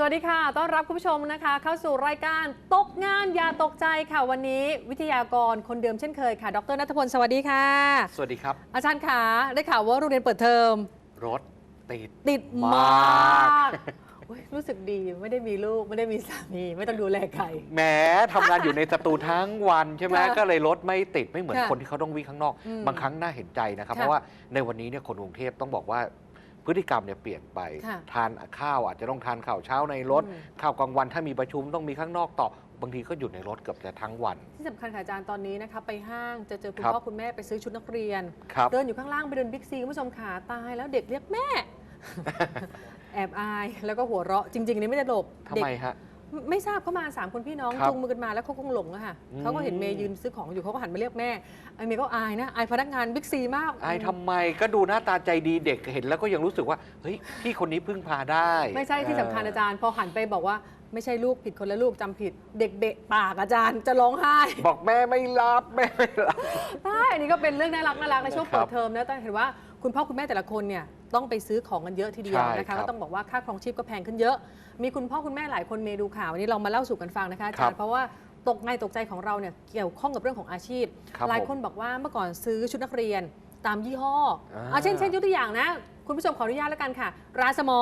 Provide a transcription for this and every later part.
สวัสดีค่ะ ต้อนรับคุณผู้ชมนะคะ เข้าสู่รายการตกงานอย่าตกใจค่ะวันนี้วิทยากรคนเดิมเช่นเคยค่ะ ดรนัทพล สวัสดีค่ะ สวัสดีครับ อาจารย์ขาได้ข่าวว่าโรงเรียนเปิดเทอม รถติดติดมมาากกโอ๊ยรู้สึกดีไม่ได้มีลูกไม่ได้มีสามีไม่ต้องดูแลใคร แหมทำงานอยู่ในสตูทั้งวันใช่ไหมค่ะก็เลยรถไม่ติดไม่เหมือนค่ะคนที่เขาต้องวิ่งข้างนอก อืมบางครั้งน่าเห็นใจนะครับ ค่ะเพราะว่าในวันนี้เนี่ยคนกรุงเทพต้องบอกว่า พฤติกรรมเนี่ยเปลี่ยนไป ค่ะทานข้าวอาจจะต้องทานข้าวเช้าในรถ อืม ข้าวกลางวันถ้ามีประชุมต้องมีข้างนอกต่อบางทีก็อยู่ในรถเกือบจะทั้งวัน ที่สำคัญค่ะอาจารย์ตอนนี้นะคะไปห้างจะเจอคุณครับ พ่อคุณแม่ไปซื้อชุดนักเรียน ครับ เดินอยู่ข้างล่างไปเดินบิ๊กซีคุณผู้ชมขาตายแล้วเด็กเรียกแม่ แอบอายแล้วก็หัวเราะจริงๆนี่ไม่ได้หลบทำเด็กไมฮะ ไม่ไม่ทราบเขามาสามคนพี่น้องครับจูงมือกันมาแล้วเขาคงหลงอะค่ะอืม เขาก็เห็นเมย์ยืนซื้อของอยู่เขาก็หันมาเรียกแม่ไอ้เมย์ก็อายนะอายพนักงานบิ๊กซีมากไอ้ทำไมก็ดูหน้าตาใจดีเด็กเห็นแล้วก็ยังรู้สึกว่า เฮ้ย พี่คนนี้พึ่งพาได้ ไม่ใช่ที่สำคัญอาจารย์ พอหันไปบอกว่าไม่ใช่ลูกผิดคนละลูกจำผิด เด็กเบะปากอาจารย์จะร้องไห้ บอกแม่ไม่รับแม่ไม่รับ ใช่อันนี้ก็เป็นเรื่องน่ารักน่ารักในช่วงครัเปิบดเทอมนะแต่เห็นว่าคุณพ่อคุณแม่แต่ละคนเนี่ย ต้องไปซื้อของกันเยอะทีเดียวใช่นะครัคะบก็ต้องบอกว่าค่าครองชีพก็แพงขึ้นเยอะ มีคุณพ่อคุณแม่หลายคนเมย์ดูข่าววันนี้เรามาเล่าสู่กันฟังนะคะอาจารครัย์บเพราะว่าตกในตกใจของเราเนี่ยเกี่ยวข้องกับเรื่องของอาชีพ ครับหลายผมคนบอกว่าเมื่อก่อนซื้อชุดนักเรียนตามยี่ห้ออ่าอะเช่นเช่นยกตัวอย่างนะ คุณผู้ชมขออนุญาตแล้วกันค่ะ ราสมอ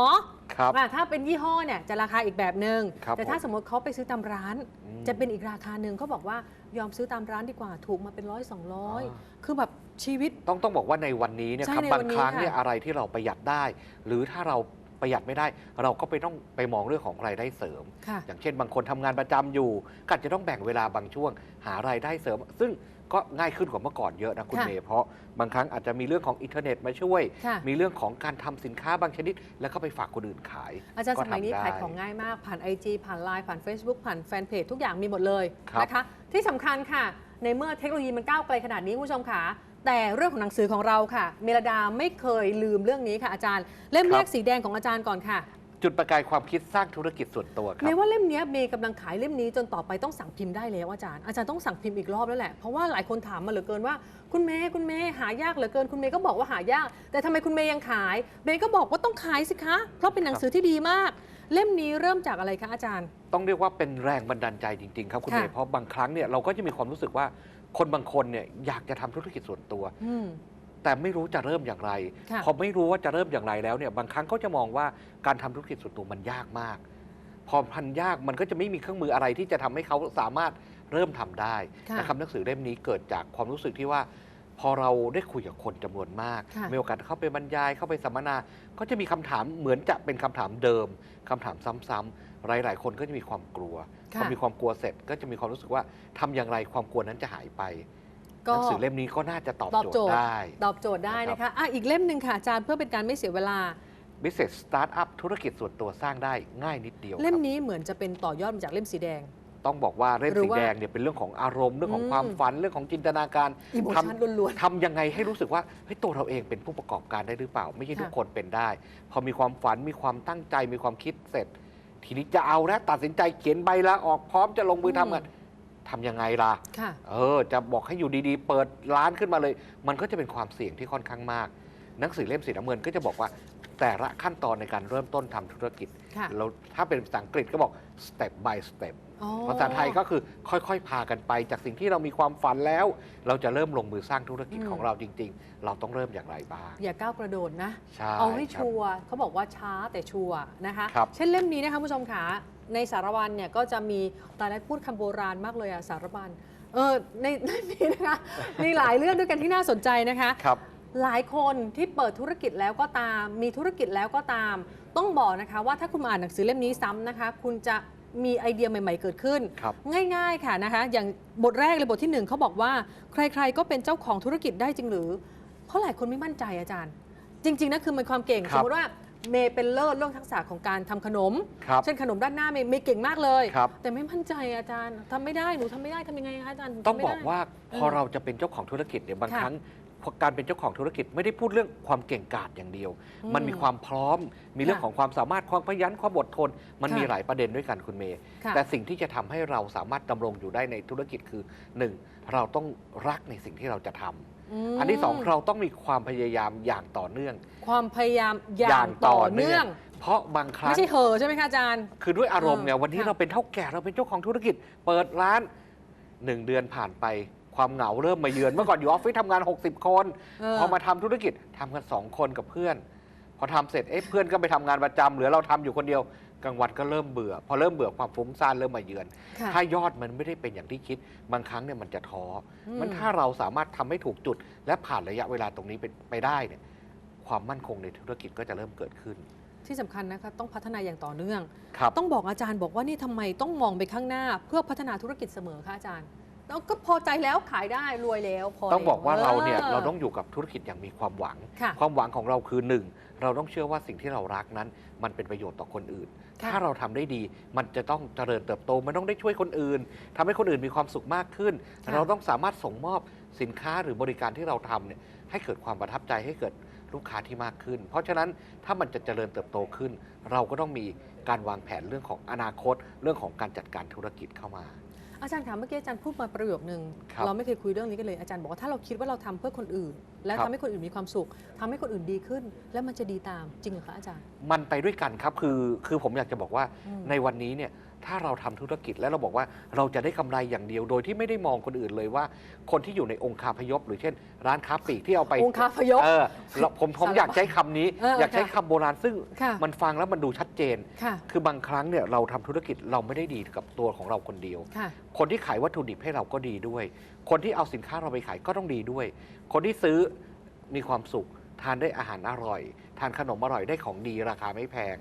ครับ อะถ้าเป็นยี่ห้อเนี่ยจะราคาอีกแบบหนึ่งครับแต่ถ้าผม สมมติเขาไปซื้อตามร้าน อืม จะเป็นอีกราคาหนึ่งเขาบอกว่ายอมซื้อตามร้านดีกว่าถูกมาเป็นร้อยสองร้อยอ่าคือแบบ ชีวิต ต้องต้องบอกว่าในวันนี้เนี่ยใช่ครับในบาวังนนี้ครั้งเนี่ยค่ะ อะไรที่เราประหยัดได้ หรือถ้าเราประหยัดไม่ได้ เราก็ไปต้องไปมองเรื่องของรายได้เสริม ค่ะ อย่างเช่นบางคนทำงานประจำอยู่ก็อาจจะต้องแบ่งเวลาบางช่วง หารายได้เสริม ซึ่งก็ง่ายขึ้นกว่าเมื่อก่อนเยอะนะคุณค่ะ เมย์เพราะบางครั้งอาจจะมีเรื่องของอินเทอร์เน็ตมาช่วย ค่ะ มีเรื่องของการทำสินค้าบางชนิด แล้วก็ไปฝากคนอื่นขาย อาจารย์ก็สมัยนี้ทำได้ขายของง่ายมาก ผ่าน IG ผ่าน Line ผ่าน Facebook ผ่านแฟนเพจทุกอย่างมีหมดเลยครับ นะคะ ที่สำคัญค่ะ ในเมื่อเทคโนโลยีมันก้าวไกลขนาดนี้คุณผู้ชมค่ะ แต่เรื่องของหนังสือของเราค่ะ เมลดาไม่เคยลืมเรื่องนี้ค่ะอาจารย์ เล่มแรกสีแดงของอาจารย์ก่อนค่ะ จุดประกายความคิดสร้างธุรกิจส่วนตัวครัเมบย์ว่าเล่มเนี้ยเมย์กำลังขายเล่มนี้จนต่อไปต้องสั่งพิมพ์ได้แล้วอาจารย์อาจารย์ต้องสั่งพิมพ์อีกรอบแล้วแหละเพราะว่าหลายคนถามมาเหลือเกินว่า คุณเมย์คุณเมย์หายากเหลือเกินคุณเมย์ก็บอกว่าหายาก แต่ทำไมคุณเมย์ยังขายเมย์ก็บอกว่าต้องขายสิคะเพราะเป็นหนังสือที่ดีมาก เล่มนี้เริ่มจากอะไรคะอาจารย์ ต้องเรียกว่าเป็นแรงบันดาลใจจริง ๆ ครับคุณค่ะเมย์เพราะบางครั้งเนี่ยเราก็จะมีความรู้สึกว่า คนบางคนเนี่ยอยากจะทำธุรกิจส่วนตัว อืม แต่ไม่รู้จะเริ่มอย่างไร ค่ะ พอไม่รู้ว่าจะเริ่มอย่างไรแล้วเนี่ยบางครั้งเขาจะมองว่าการทำธุรกิจส่วนตัวมันยากมาก พอพันยากมันก็จะไม่มีเครื่องมืออะไรที่จะทำให้เขาสามารถเริ่มทำได้ค่ะนะครับหนังสือเล่มนี้เกิดจากความรู้สึกที่ว่า พอเราได้คุยกับคนจำนวนมากค่ะ มีโอกาสเข้าไปบรรยายเข้าไปสัมมนา ก็จะมีคำถามเหมือนจะเป็นคำถามเดิมคำถามซ้ำๆ หลาย ๆ คนก็จะมีความกลัวพค่ะอมีความกลัวเสร็จก็จะมีความรู้สึกว่าทำอย่างไรความกลัวนั้นจะหายไปหก็นังสือเล่มนี้ก็น่าจะตอบตอบโจโจททย์ย์ได้ ตอบโจทย์ได้นะนะครัคะบอะอีกเล่มหนึ่งค่ะอาจารย์เพื่อเป็นการไม่เสียเวลา Business Startup ธุรกิจส่วนตัวสร้างได้ง่ายนิดเดียวคเล่มรับนี้เหมือนจะเป็นต่อยอดมาจากเล่มสีแดง ต้องบอกว่าเล่มหรือสีว่าแดงเนี่ยเป็นเรื่องของอารมณ์เรื่องของอืมความฝันเรื่องของจินตนาการอิโมทชันล้วนำทำยังไงให้รู้สึกว่าเฮ้ยตัวเราเองเป็นผู้ประกอบการได้หรือเปล่า ไม่ใช่ค่ะทุกคนเป็นได้ พอมีความฝันมีความตั้งใจมีความคิดเสร็จ ทีนี้จะเอาแล้วตัดสินใจเขียนใบลาออกพร้อมจะลงมือทำกันทำยังไงล่ะๆค่ะ เออ จะบอกให้อยู่ดีๆ เปิดร้านขึ้นมาเลย มันก็จะเป็นความเสี่ยงที่ค่อนข้างมาก หนังสือเล่มสีน้ำเงินก็จะบอกว่า แต่ละขั้นตอนในการเริ่มต้นทำธุรกิจค่ะเราถ้าเป็นภาษาอังกฤษก็บอก step by step อ๋อ ภาษาไทยก็คือค่อยๆ พากันไป จากสิ่งที่เรามีความฝันแล้ว เราจะเริ่มลงมือสร้างธุรกิจอืม ของเราจริง ๆ เราต้องเริ่มอย่างไรบ้างอย่าก้าวกระโดดนะ ใช่เอาให้ครับ ชัวร์เขาบอกว่าช้าแต่ชัวร์นะคะ ครับ เช่นเล่มนี้นะคะผู้ชมขาในสารวันเนี่ยก็จะมีตาแรกพูดคำโบราณมากเลยอะสารวันเออในในนี้นะคะ มีหลายเรื่องด้วยกันที่น่าสนใจนะคะ ครับ หลายคนที่เปิดธุรกิจแล้วก็ตาม มีธุรกิจแล้วก็ตาม ต้องบอกนะคะว่าถ้าคุณมาอ่านหนังสือเล่มนี้ซ้ำนะคะ คุณจะมีไอเดียใหม่ ๆ เกิดขึ้น ครับ ง่าย ๆ ค่ะนะคะ อย่างบทแรกเลยบทที่หนึ่งเขาบอกว่า ใคร ๆ ก็เป็นเจ้าของธุรกิจได้จริงหรือ เพราะหลายคนไม่มั่นใจอาจารย์ จริง ๆนะคือมันความเก่งคสรับมมติว่าเมย์เป็นเลิศเรื่องทักษะของการทำขนม ครับ เช่นขนมด้านหน้าเมย์เมย์เก่งมากเลย ครับ แต่ไม่มั่นใจอาจารย์ทำไม่ได้หนูทำไม่ได้ทำยังไงคะอาจารย์หนูต้องทำไม่บอกได้ ว่าพอเออเราจะเป็นเจ้าของธุรกิจเนี่ยบางค่ะ ครั้ง การเป็นเจ้าของธุรกิจไม่ได้พูดเรื่องความเก่งกาจอย่างเดียวอืมมันมีความพร้อม มีเรื่องค่ะของความสามารถความพยันความอดทน มันค่ะมีหลายประเด็นด้วยกันคุณเมย์ค่ะแต่สิ่งที่จะทำให้เราสามารถดำรงอยู่ได้ในธุรกิจคือหนึ่งเราต้องรักในสิ่งที่เราจะทำมอันที่สองเราต้องมีความพยายามอย่างต่อเนื่อง ความพยายามอย่างต่อเนื่อง เพราะบางครั้งไม่ใช่เหอะใช่ไหมคะอาจารย์ คือด้วยอารมณ์ไงเออวันนี้ค่ะเราเป็นเท่าแก่เราเป็นเจ้าของธุรกิจ เปิดร้านหนึ่งเดือนผ่านไป ความเหงาเริ่มมาเยือน เมื่อก่อนอยู่ออฟฟิศทำงาน 60 คน เออ พอมาทำธุรกิจทำกันสองคนกับเพื่อน พอทำเสร็จเอ๊ะเพื่อนก็ไปทำงานประจำเหลือเราทำอยู่คนเดียวกลางวันก็เริ่มเบื่อ พอเริ่มเบื่อความฟุ้งซ่านเริ่มมาเยือน ค่ะ ถ้ายอดมันไม่ได้เป็นอย่างที่คิด บางครั้งเนี่ยมันจะท้ออม มันถ้าเราสามารถทำให้ถูกจุด และผ่านระยะเวลาตรงนี้ไปไปได้เนี่ยความมั่นคงในธุรกิจก็จะเริ่มเกิดขึ้นที่สำคัญนะคะต้องพัฒนาอย่างต่อเนื่อง ครับ ต้องบอกอาจารย์บอกว่านี่ทำไมต้องมองไปข้างหน้า เพื่อพัฒนาธุรกิจเสมอคะอาจารย์ เราก็พอใจแล้วขายได้รวยแล้วพอต้องบอกว่าแล้วเราเนี่ยเราต้องอยู่กับธุรกิจอย่างมีความหวังค่ะความหวังของเราคือหนึ่งเราต้องเชื่อว่าสิ่งที่เรารักนั้น มันเป็นประโยชน์ต่อคนอื่นค่ะถ้าเราทำได้ดี มันจะต้องเจริญเติบโต มันต้องได้ช่วยคนอื่นทำให้คนอื่นมีความสุขมากขึ้นค่ะเราต้องสามารถส่งมอบสินค้าหรือบริการที่เราทำเนี่ยให้เกิดความประทับใจให้เกิดลูกค้าที่มากขึ้น เพราะฉะนั้นถ้ามันจะเจริญเติบโตขึ้น เราก็ต้องมีการวางแผนเรื่องของอนาคต เรื่องของการจัดการธุรกิจเข้ามา อาจารย์คะเมื่อกี้อาจารย์พูดมาประโยคนึงครับเราไม่เคยคุยเรื่องนี้กันเลยอาจารย์บอกว่าถ้าเราคิดว่าเราทำเพื่อคนอื่น และครับทำให้คนอื่นมีความสุขทำให้คนอื่นดีขึ้น แล้วมันจะดีตามจริงเหรอคะอาจารย์ มันไปด้วยกันครับคือคือผมอยากจะบอกว่าอืม ในวันนี้เนี่ย ถ้าเราทำธุรกิจแล้วเราบอกว่าเราจะได้กำไรอย่างเดียวโดยที่ไม่ได้มองคนอื่นเลยว่า คนที่อยู่ในองค์คาพยพ หรือเช่น ร้านค้าปลีกที่เอาไปองค์คาพยพเออเราผมผมสารพัดอยากใช้คำนี้เอออยากใช้ค่ะคำโบราณซึ่งค่ะมันฟังแล้วมันดูชัดเจนค่ะคือบางครั้งเนี่ยเราทำธุรกิจเราไม่ได้ดีกับตัวของเราคนเดียวค่ะคนที่ขายวัตถุดิบให้เราก็ดีด้วย คนที่เอาสินค้าเราไปขายก็ต้องดีด้วย คนที่ซื้อมีความสุขทานได้อาหารอร่อย ทานขนมอร่อยได้ของดีราคาไม่แพง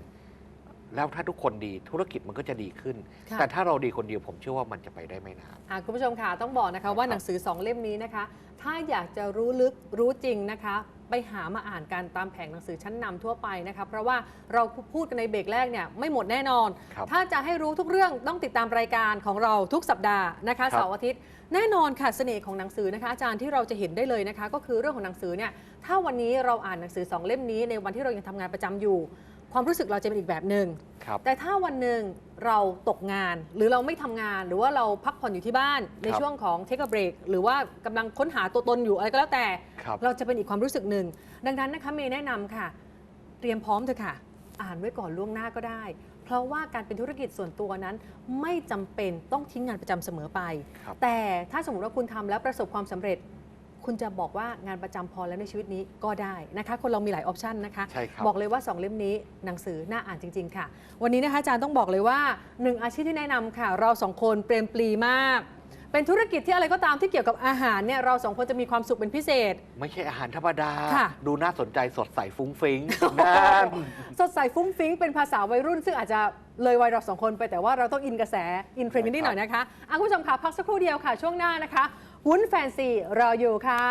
แล้วถ้าทุกคนดีธุรกิจมันก็จะดีขึ้น ค่ะ แต่ถ้าเราดีคนเดียวผมเชื่อว่ามันจะไปได้ไม่นาน อะคุณผู้ชมค่ะต้องบอกนะคะว่าครับหนังสือสองเล่มนี้นะคะ ถ้าอยากจะรู้ลึกรู้จริงนะคะ ไปหามาอ่านกันตามแผงหนังสือชั้นนำทั่วไปนะคะ เพราะว่าเราพูดกันในเบรกแรกเนี่ยไม่หมดแน่นอน ครับ ถ้าจะให้รู้ทุกเรื่องต้องติดตามรายการของเราทุกสัปดาห์นะคะครับ เสาร์อาทิตย์แน่นอนค่ะเสน่ห์ของหนังสือนะคะอาจารย์ที่เราจะเห็นได้เลยนะคะ ก็คือเรื่องของหนังสือเนี่ยถ้าวันนี้เราอ่านหนังสือสองเล่มนี้ในวันที่เรายังทำงานประจำอยู่ ความรู้สึกเราจะเป็นอีกแบบหนึ่งครับ แต่ถ้าวันหนึ่งเราตกงานหรือเราไม่ทำงานหรือว่าเราพักผ่อนอยู่ที่บ้านในครับช่วงของเทคเบรกหรือว่ากำลังค้นหาตัวตนอยู่อะไรก็แล้วแต่ ครับ เราจะเป็นอีกความรู้สึกหนึ่ง ดังนั้นนะคะเมย์แนะนำค่ะ เตรียมพร้อมเถอะค่ะ อ่านไว้ก่อนล่วงหน้าก็ได้ เพราะว่าการเป็นธุรกิจส่วนตัวนั้นไม่จำเป็นต้องทิ้งงานประจำเสมอไป ครับ แต่ถ้าสมมติว่าคุณทำแล้วประสบความสำเร็จ คุณจะบอกว่างานประจำพอแล้วในชีวิตนี้ก็ได้นะคะ คนเรามีหลายออปชันนะคะใช่ครับบอกเลยว่า 2 เล่มนี้หนังสือน่าอ่านจริง ๆ ค่ะ วันนี้นะคะอาจารย์ต้องบอกเลยว่าหนึ่งอาชีพที่แนะนำค่ะ เราสองคนเปรมปรีมากเป็นธุรกิจที่อะไรก็ตามที่เกี่ยวกับอาหารเนี่ยเราสองคนจะมีความสุขเป็นพิเศษ ไม่ใช่อาหารธรรมดาค่ะดูน่าสนใจสดใสฟุ้งฟิ้งนั่นสดใสฟุ้งฟิ้งเป็นภาษาวัยรุ่น ซึ่งอาจจะเลยวัยเราสองคนไปแต่ว่าเราต้องอินกระแสอินเทรนด์นิดหน่อยนะคะอะคุณผู้ชมค่ะพักสักครู่เดียวค่ะช่วงหน้านะคะ วุ้นแฟนซีรออยู่ค่ะ